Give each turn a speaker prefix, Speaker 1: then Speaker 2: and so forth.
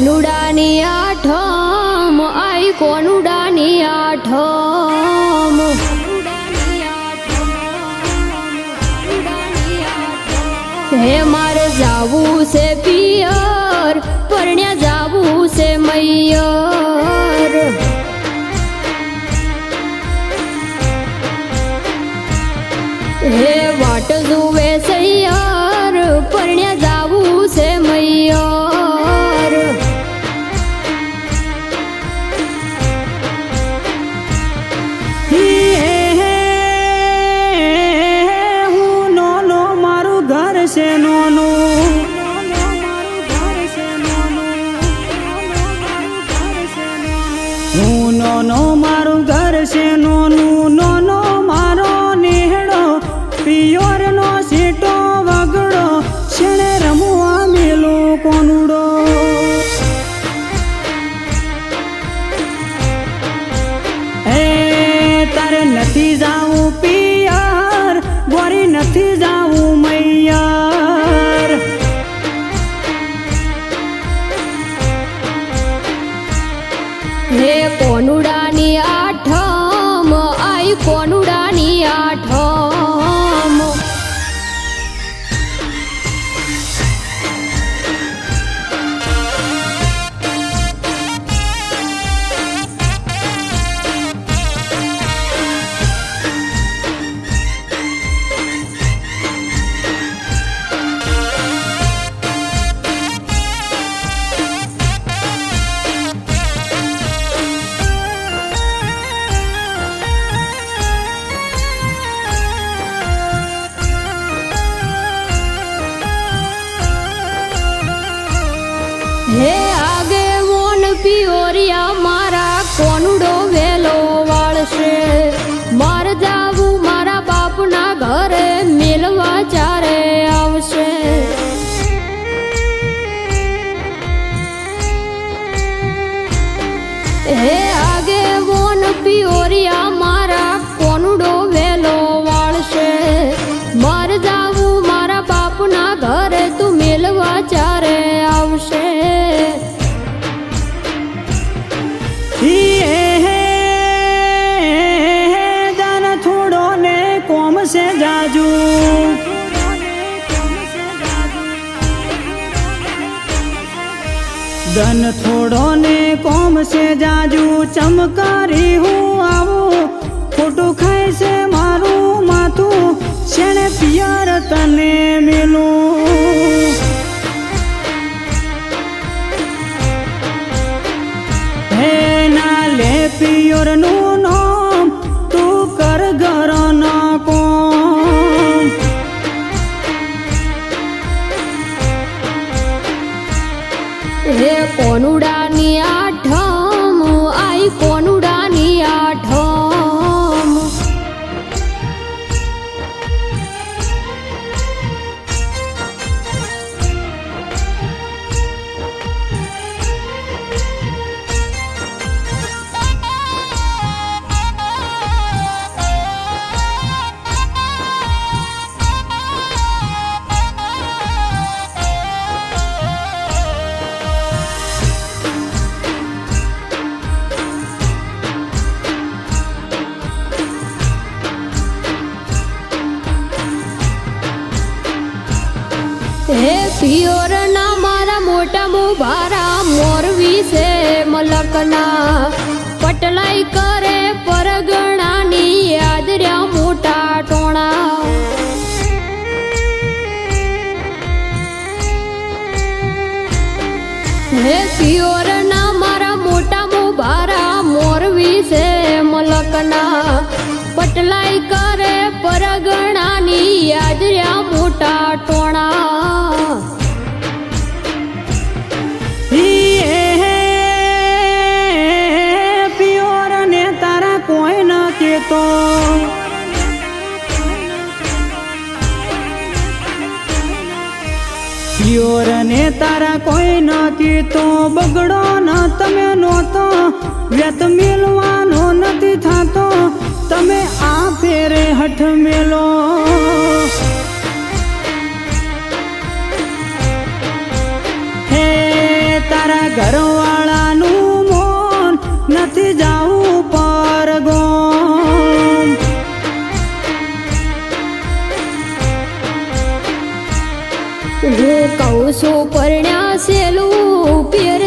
Speaker 1: કોનુડાની આઠમ. આઈ કોનુડાની આઠમ. હે મારે જાવું છે પિયર.
Speaker 2: મારો નેહડો પિયોર નો સીટો મેલો કોનુડો. હે તારે નથી જાવું પિયર, ગોરી નથી જાવું મૈયાર.
Speaker 1: હે આઈ કોનુડાની આઠમ
Speaker 2: ધન થોડો ને કોમ છે જાજુ, ચમકારી હું આવું. ખોટું ખાય છે મારું માથું, શેણે પિયર તને મેલું? હે ના લે પિયોર
Speaker 1: હે મલકના પટલાઈ કરે પરગણાની યાદ રહ્યા મોટા ટોણા. હે પિયોર ના મારા મોટા મોભારા મોરવી છે મલકના. પટલાઈ કરે
Speaker 2: તારા કોઈ નથી તો બગડો ન તમે નહોતો વ્યત મેલવાનો નથી થતો, તમે આ ફેરે હઠ મેલો. હે તારા ઘરો હું કહું છું પરણ્યા સેલું પેર